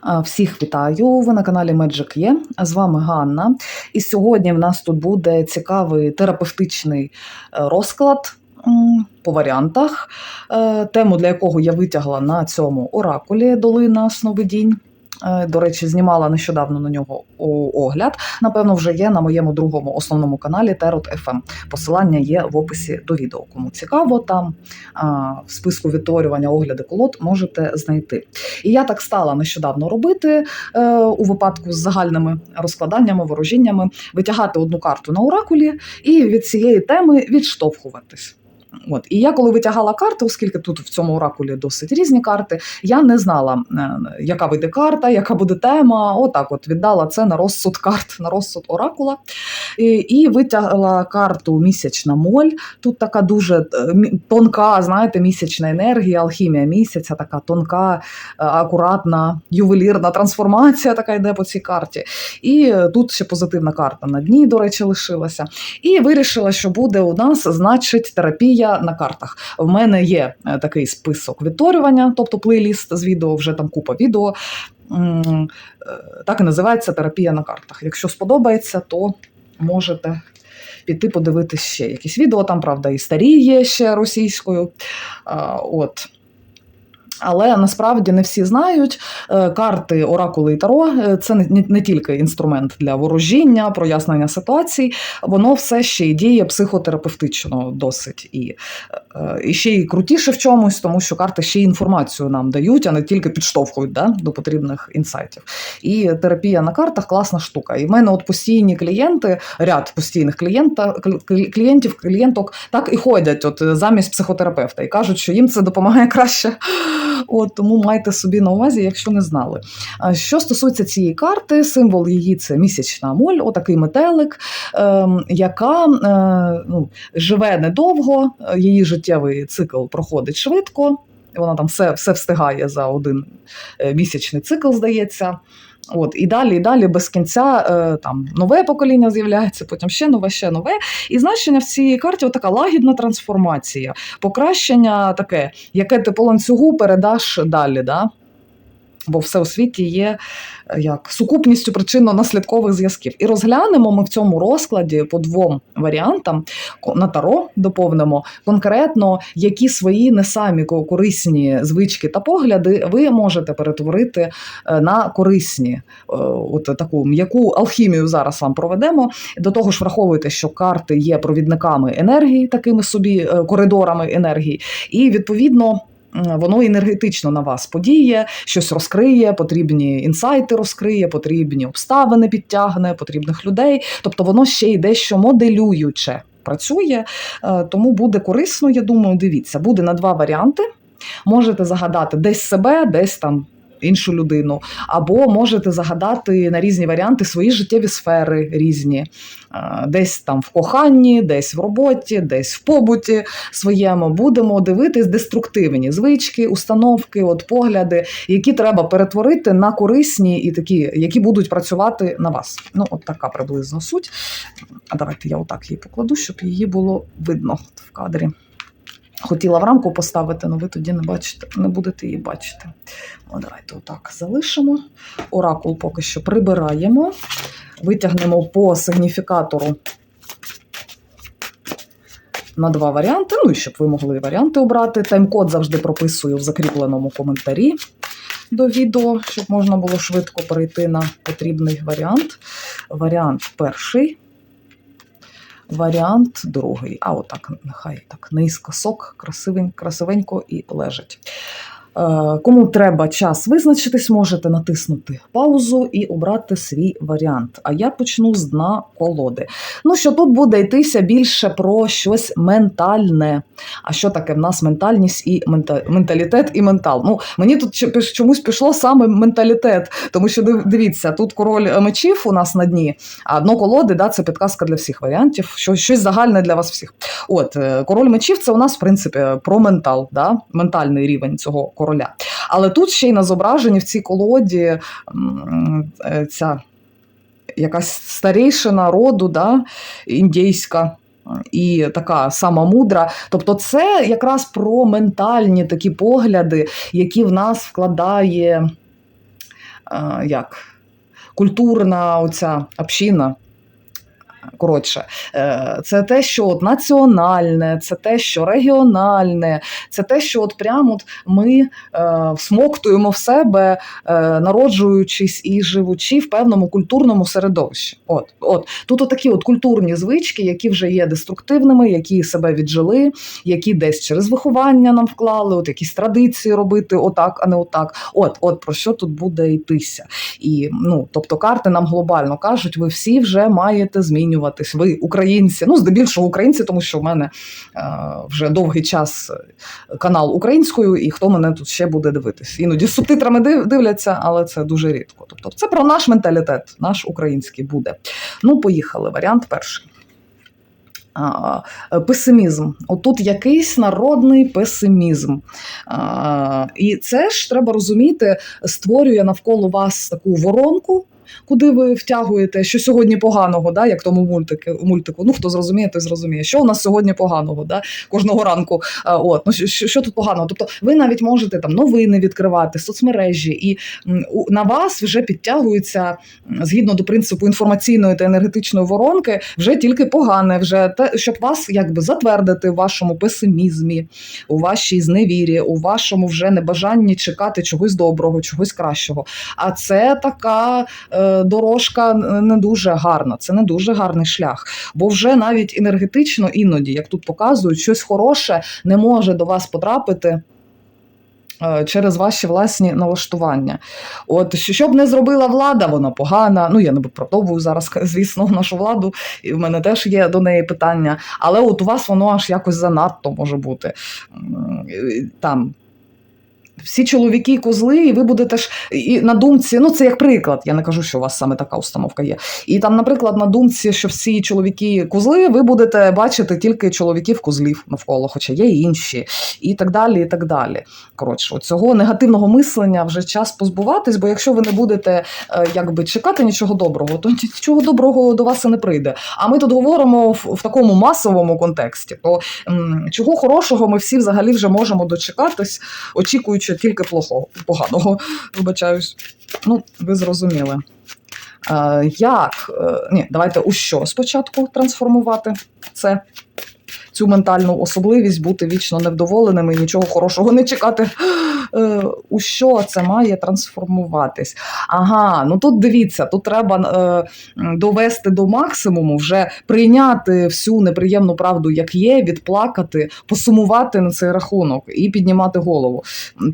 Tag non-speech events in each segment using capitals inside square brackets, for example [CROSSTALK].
А, Всіх вітаю! Ви на каналі Magic є. З вами Ганна. І сьогодні в нас тут буде цікавий терапевтичний е, розклад по варіантах, е, тему для якого я витягла на цьому оракулі Долина Сновидінь. Е, До речі, знімала нещодавно на нього огляд. Напевно, вже є на моєму другому основному каналі Терот FM. Посилання є в описі до відео. Кому цікаво, там в списку відтворювання огляди колод можете знайти. І я так стала нещодавно робити е, у випадку з загальними розкладаннями, ворожіннями, витягати одну карту на оракулі і від цієї теми відштовхуватись. От і я, коли витягала карти, оскільки тут в цьому оракулі досить різні карти, я не знала, е, яка вийде карта, яка буде тема. Отак, от віддала це на розсуд карт, на розсуд оракула. І, і витягла карту місячна моль. Тут така дуже е, тонка, знаєте, місячна енергія, алхімія місяця, така тонка, е, акуратна, ювелірна трансформація, така йде по цій карті. І тут ще позитивна карта на дні, до речі, лишилася. І вирішила, що буде у нас, значить, терапія на картах. В мене є е, такий список відтворювання, тобто плейліст з відео, вже там купа відео. Е, Так і називається терапія на картах. Якщо сподобається, то можете піти подивитися ще якісь відео. Там, правда, і старі є ще російською. От. Але насправді не всі знають е, карти Оракули і Таро е, це не, тільки інструмент для ворожіння, прояснення ситуацій, воно все ще й діє психотерапевтично досить і, е, і ще й крутіше в чомусь, тому що карти ще й інформацію нам дають, а не тільки підштовхують да, до потрібних інсайтів. І терапія на картах класна штука. І в мене от постійні клієнти, ряд постійних клієнта, клі- клієнтів, клієнток так і ходять от замість психотерапевта і кажуть, що їм це допомагає краще. От тому майте собі на увазі, якщо не знали. Що стосується цієї карти, символ її це місячна моль, отакий метелик, ем, яка е, ну, живе недовго, її життєвий цикл проходить швидко. Вона там все, все встигає за один е, місячний цикл, здається. От, і далі, і далі без кінця е, там нове покоління з'являється, потім ще нове, ще нове. І значення в цій карті така лагідна трансформація, покращення таке, яке ти по ланцюгу передаш далі. Да? Бо все у світі є е, як сукупністю причинно-наслідкових зв'язків. І розглянемо ми в цьому розкладі по двом варіантам на таро доповнимо конкретно, які свої не самі корисні звички та погляди ви можете перетворити е, на корисні. Е, От таку м'яку алхімію зараз вам проведемо. До того ж, враховуйте, що карти є провідниками енергії, такими собі коридорами енергії, і відповідно. Воно енергетично на вас подіє, щось розкриє, потрібні інсайти розкриє, потрібні обставини підтягне, потрібних людей. Тобто воно ще й дещо моделююче працює, е, тому буде корисно, я думаю, дивіться, буде на два варіанти. Можете загадати десь себе, десь там іншу людину, або можете загадати на різні варіанти свої життєві сфери різні, Е, десь там в коханні, десь в роботі, десь в побуті своєму. Будемо дивитись деструктивні звички, установки, от погляди, які треба перетворити на корисні і такі, які будуть працювати на вас. Ну, от така приблизно суть. А давайте я отак її покладу, щоб її було видно в кадрі. Хотіла в рамку поставити, але ви тоді не бачите, не будете її бачити. О, давайте отак залишимо. Оракул поки що прибираємо. Витягнемо по сигніфікатору на два варіанти. Ну і щоб ви могли варіанти обрати. Тайм-код завжди прописую в закріпленому коментарі до відео, щоб можна було швидко перейти на потрібний варіант. Варіант перший. Варіант другий. А отак, нехай так низькосок, красивень, красивенько і лежить. Е, Кому треба час визначитись, можете натиснути паузу і обрати свій варіант. А я почну з дна колоди. Ну що тут буде йтися більше про щось ментальне. А що таке в нас ментальність і менталітет і ментал? Ну мені тут чомусь пішло саме менталітет, тому що дивіться, тут король мечів у нас на дні, а дно колоди да, це підказка для всіх варіантів. Що, щось загальне для вас всіх. От е, король мечів це у нас в принципі про ментал, да? ментальний рівень цього короля. Але тут ще й на зображенні в цій колоді е, ця якась старейшина роду, да, індійська. І така сама мудра. Тобто, це якраз про ментальні такі погляди, які в нас вкладає е, як культурна оця община. Коротше, е, це те, що от національне, це те, що регіональне, це те, що от прямо от ми е, всмоктуємо в себе, е, народжуючись і живучи в певному культурному середовищі. От, от тут отакі от культурні звички, які вже є деструктивними, які себе віджили, які десь через виховання нам вклали, от якісь традиції робити отак, а не отак. От, от про що тут буде йтися. І ну, тобто, карти нам глобально кажуть, ви всі вже маєте змінюватись. Ви українці, ну здебільшого українці, тому що в мене е, вже довгий час канал українською, і хто мене тут ще буде дивитись. Іноді з субтитрами див, дивляться, але це дуже рідко. Тобто, це про наш менталітет, наш український буде. Ну, поїхали. Варіант перший. Песимізм. Отут якийсь народний песимізм. І це ж треба розуміти, створює навколо вас таку воронку. Куди ви втягуєте, що сьогодні поганого, да, як тому мультику, мультику. Ну хто зрозуміє, той зрозуміє, що у нас сьогодні поганого, да, кожного ранку. А, от ну що, що тут поганого? Тобто, ви навіть можете там новини відкривати, соцмережі, і на вас вже підтягується м, згідно до принципу інформаційної та енергетичної воронки, вже тільки погане, вже те, щоб вас якби затвердити в вашому песимізмі, у вашій зневірі, у вашому вже небажанні чекати чогось доброго, чогось кращого. А це така е, дорожка не дуже гарна, це не дуже гарний шлях. Бо вже навіть енергетично іноді, як тут показують, щось хороше не може до вас потрапити. е, Через ваші власні налаштування. От що б не зробила влада, вона погана. Ну я не виправдовую зараз, звісно, нашу владу, і в мене теж є до неї питання. Але от у вас воно аж якось занадто може бути. Там всі чоловіки козли, і ви будете ж і на думці, ну це як приклад. Я не кажу, що у вас саме така установка є. І там, наприклад, на думці, що всі чоловіки козли, ви будете бачити тільки чоловіків козлів навколо, хоча є і інші, і так далі. І так далі. Коротше, цього негативного мислення вже час позбуватись, бо якщо ви не будете е, якби чекати нічого доброго, то нічого доброго до вас і не прийде. А ми тут говоримо в, в такому масовому контексті. То м, чого хорошого ми всі взагалі вже можемо дочекатись, очікуючи тільки плохого, поганого. Вибачаюсь. Ну, ви зрозуміли. Е, як? Е, ні, давайте у що спочатку трансформувати це. Цю ментальну особливість бути вічно невдоволеними і нічого хорошого не чекати. Е, у що це має трансформуватись? Ага, ну тут дивіться, тут треба е, довести до максимуму, вже прийняти всю неприємну правду, як є, відплакати, посумувати на цей рахунок і піднімати голову.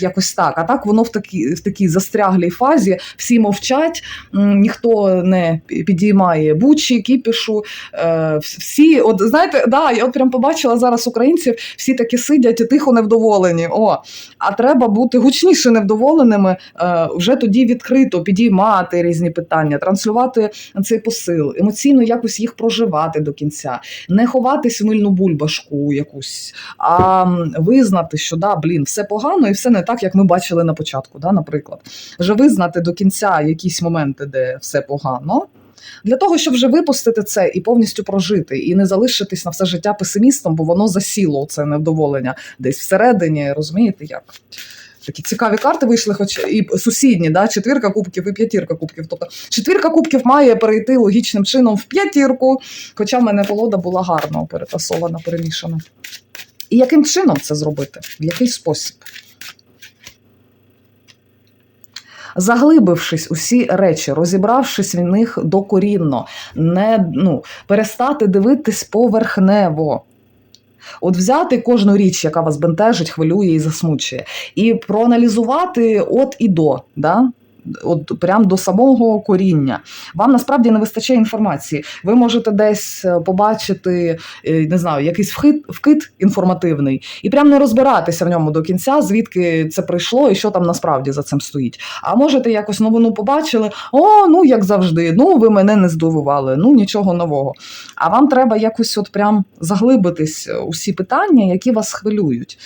Якось так. А так воно в такій в такій застряглій фазі, всі мовчать, ніхто не підіймає бучі, кіпішу. Е, всі, от знаєте, да, я от прям побачила зараз українців, всі такі сидять і тихо невдоволені. О, а треба бути гучніше невдоволеними, е, вже тоді відкрито підіймати різні питання, транслювати цей посил, емоційно якось їх проживати до кінця, не ховатись в мильну бульбашку якусь, а визнати, що да, блін, все погано і все не так, як ми бачили на початку, да, наприклад. Вже визнати до кінця якісь моменти, де все погано. Для того, щоб вже випустити це і повністю прожити, і не залишитись на все життя песимістом, бо воно засіло це невдоволення десь всередині, розумієте як? Такі цікаві карти вийшли, хоч і сусідні, да? четвірка кубків і п'ятірка кубків. Тобто четвірка кубків має перейти логічним чином в п'ятірку, хоча в мене колода була гарно перетасована, перемішана. І яким чином це зробити? В який спосіб? Заглибившись у всі речі, розібравшись в них докорінно, не ну, перестати дивитись поверхнево. От взяти кожну річ, яка вас бентежить, хвилює і засмучує, і проаналізувати от і до. Да? От прям до самого коріння. Вам насправді не вистачає інформації. Ви можете десь е, побачити, е, не знаю, якийсь вхід, вкид інформативний, і прям не розбиратися в ньому до кінця, звідки це прийшло і що там насправді за цим стоїть. А можете якось новину побачили: о, ну як завжди, ну ви мене не здивували, ну нічого нового. А вам треба якось от прям заглибитись у всі питання, які вас хвилюють.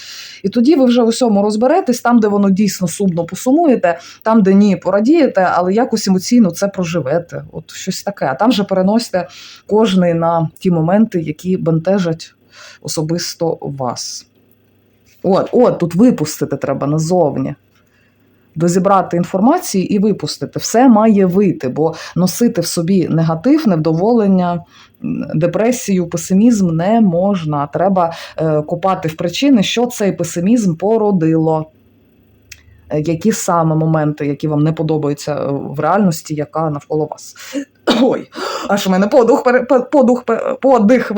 І тоді ви вже у всьому розберетесь, там, де воно дійсно сумно посумуєте, там, де ні, порадієте, але якось емоційно це проживете. От щось таке. А там же переносите кожний на ті моменти, які бентежать особисто вас. От, от, тут випустити треба назовні. дозібрати інформації і випустити. Все має вийти, бо носити в собі негатив, невдоволення, депресію, песимізм не можна. Треба е, копати в причини, що цей песимізм породило. Е, Які саме моменти, які вам не подобаються е, в реальності, яка навколо вас? [COUGHS] Ой, аж у мене подух, подух, подих,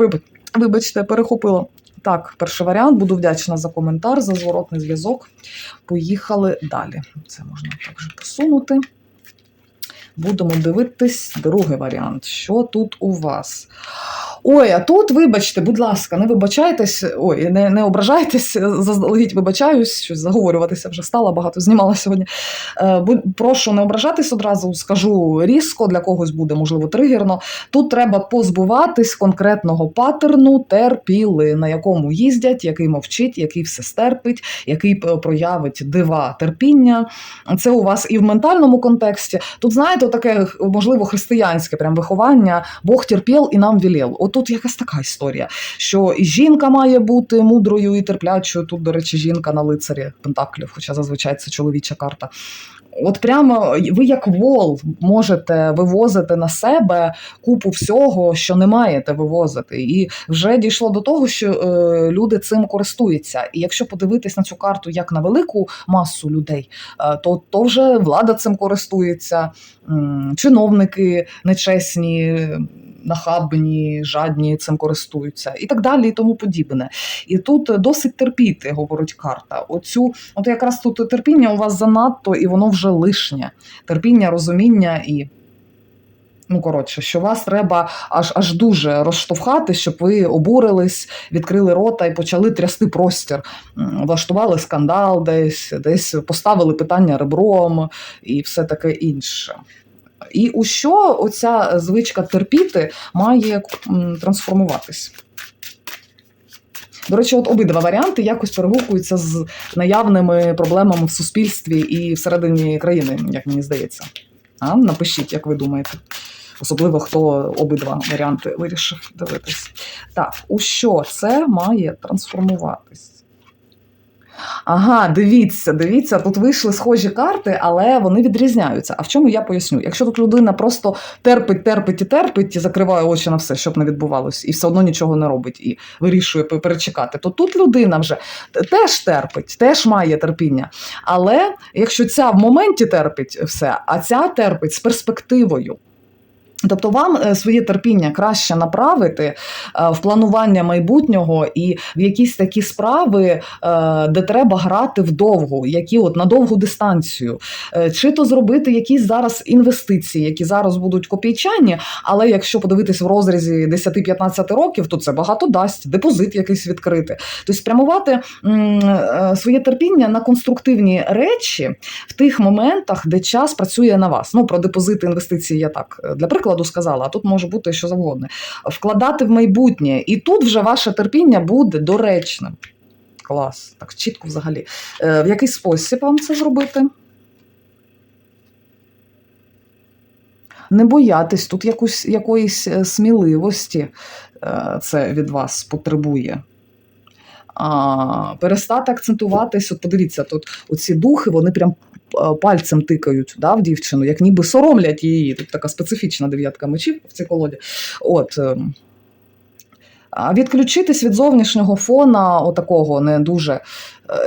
вибачте, перехопило. Так, перший варіант. Буду вдячна за коментар, за зворотний зв'язок. Поїхали далі. Це можна також посунути. Будемо дивитись другий варіант. Що тут у вас? Ой, а тут, вибачте, будь ласка, не вибачайтесь, ой, не, не ображайтесь, заздалегідь вибачаюсь, щось заговорюватися вже стало, багато знімала сьогодні. Е, прошу не ображатись одразу, скажу різко, для когось буде, можливо, тригерно. Тут треба позбуватись конкретного паттерну терпіли, на якому їздять, який мовчить, який все стерпить, який проявить дива терпіння. Це у вас і в ментальному контексті. Тут, знаєте, таке, можливо, християнське прям виховання Бог терпів і нам велів. Отут якась така історія, що і жінка має бути мудрою і терплячою. Тут, до речі, жінка на лицарі Пентаклів, хоча зазвичай це чоловіча карта. От прямо ви, як вол, можете вивозити на себе купу всього, що не маєте вивозити. І вже дійшло до того, що е, люди цим користуються. І якщо подивитись на цю карту як на велику масу людей, е, то, то вже влада цим користується, м, чиновники нечесні. Нахабні, жадні цим користуються і так далі, і тому подібне. І тут досить терпіти, говорить карта. Оцю, от якраз тут терпіння у вас занадто, і воно вже лишнє. Терпіння, розуміння і. Ну, коротше, що вас треба аж аж дуже розштовхати, щоб ви обурились, відкрили рота і почали трясти простір. Влаштували скандал десь, десь поставили питання ребром і все таке інше. І у що оця звичка терпіти має трансформуватись? До речі, от обидва варіанти якось перегукуються з наявними проблемами в суспільстві і всередині країни, як мені здається. А? Напишіть, як ви думаєте. Особливо хто обидва варіанти вирішив дивитись. Так, у що це має трансформуватись? Ага, дивіться, дивіться, тут вийшли схожі карти, але вони відрізняються. А в чому я поясню? Якщо тут людина просто терпить, терпить і терпить, і закриває очі на все, щоб не відбувалось, і все одно нічого не робить, і вирішує перечекати, то тут людина вже теж терпить, теж має терпіння. Але якщо ця в моменті терпить все, а ця терпить з перспективою. Тобто вам е, своє терпіння краще направити е, в планування майбутнього і в якісь такі справи, е, де треба грати вдовгу, які от на довгу дистанцію, чи то зробити якісь зараз інвестиції, які зараз будуть копійчані, але якщо подивитись в розрізі 10-15 років, то це багато дасть, депозит якийсь відкрити. Тобто спрямувати своє терпіння на конструктивні речі в тих моментах, де час працює на вас. Ну про депозити інвестиції я так для прикладу сказала, а тут може бути що завгодно. Вкладати в майбутнє, і тут вже ваше терпіння буде доречним. Клас, так чітко взагалі. Е, в який спосіб вам це зробити? Не боятись, тут якусь, якоїсь е, сміливості е, це від вас потребує. А, перестати акцентуватись, от подивіться, тут оці духи, вони прям пальцем тикають да, в дівчину, як ніби соромлять її. Тут така специфічна дев'ятка мечів в цій колоді. От, ем, відключитись від зовнішнього фона, отакого не дуже е,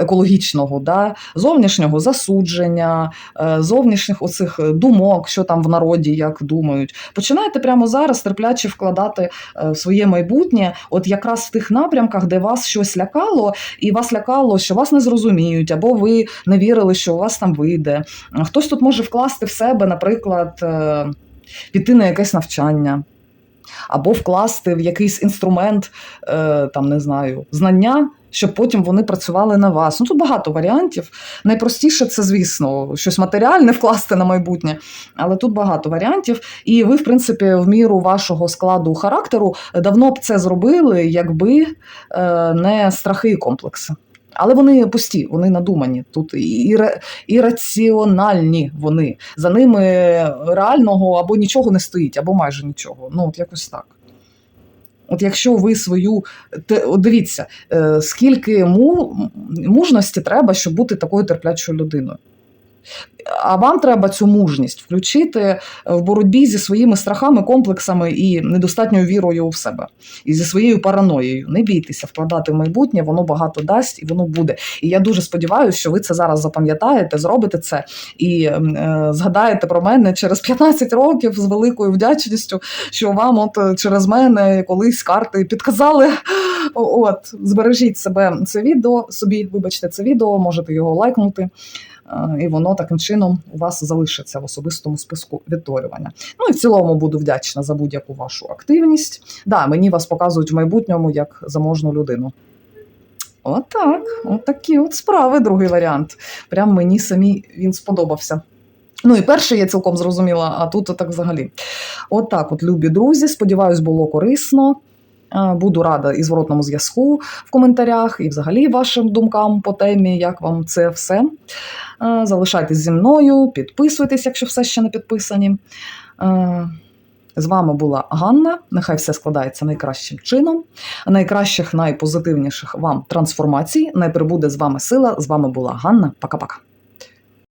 екологічного, да, зовнішнього засудження, е, зовнішніх оцих думок, що там в народі як думають. Починайте прямо зараз терпляче вкладати е, в своє майбутнє, от якраз в тих напрямках, де вас щось лякало, і вас лякало, що вас не зрозуміють, або ви не вірили, що у вас там вийде. Хтось тут може вкласти в себе, наприклад, е, піти на якесь навчання або вкласти в якийсь інструмент, е, там не знаю, знання, щоб потім вони працювали на вас. Ну тут багато варіантів. Найпростіше це, звісно, щось матеріальне вкласти на майбутнє, але тут багато варіантів. І ви, в принципі, в міру вашого складу характеру давно б це зробили, якби е, не страхи і комплекси. Але вони пусті, вони надумані. Тут і, ірраціональні вони. За ними реального або нічого не стоїть, або майже нічого. Ну, от якось так. От якщо ви свою. От дивіться, е, скільки му, мужності треба, щоб бути такою терплячою людиною. А вам треба цю мужність включити в боротьбі зі своїми страхами, комплексами і недостатньою вірою в себе, і зі своєю параноєю. Не бійтеся вкладати в майбутнє, воно багато дасть і воно буде. І я дуже сподіваюся, що ви це зараз запам'ятаєте, зробите це і е, згадаєте про мене через 15 років з великою вдячністю, що вам от е, через мене колись карти підказали. От, збережіть себе це відео собі, вибачте, це відео, можете його лайкнути. Е, І воно таким чином у вас залишиться в особистому списку відтворювання. Ну і в цілому буду вдячна за будь-яку вашу активність. Да, мені вас показують в майбутньому як заможну людину. Отак, от такі от справи, другий варіант. Прям мені самі він сподобався. Ну і перший я цілком зрозуміла, а тут так взагалі. От от, любі друзі. Сподіваюсь, було корисно. Е, Буду рада і зворотному зв'язку в коментарях, і взагалі вашим думкам по темі, як вам це все. Е, Залишайтесь зі мною, підписуйтесь, якщо все ще не підписані. Е, З вами була Ганна. Нехай все складається найкращим чином. Найкращих, найпозитивніших вам трансформацій. Най прибуде з вами сила. З вами була Ганна. Пока-пока.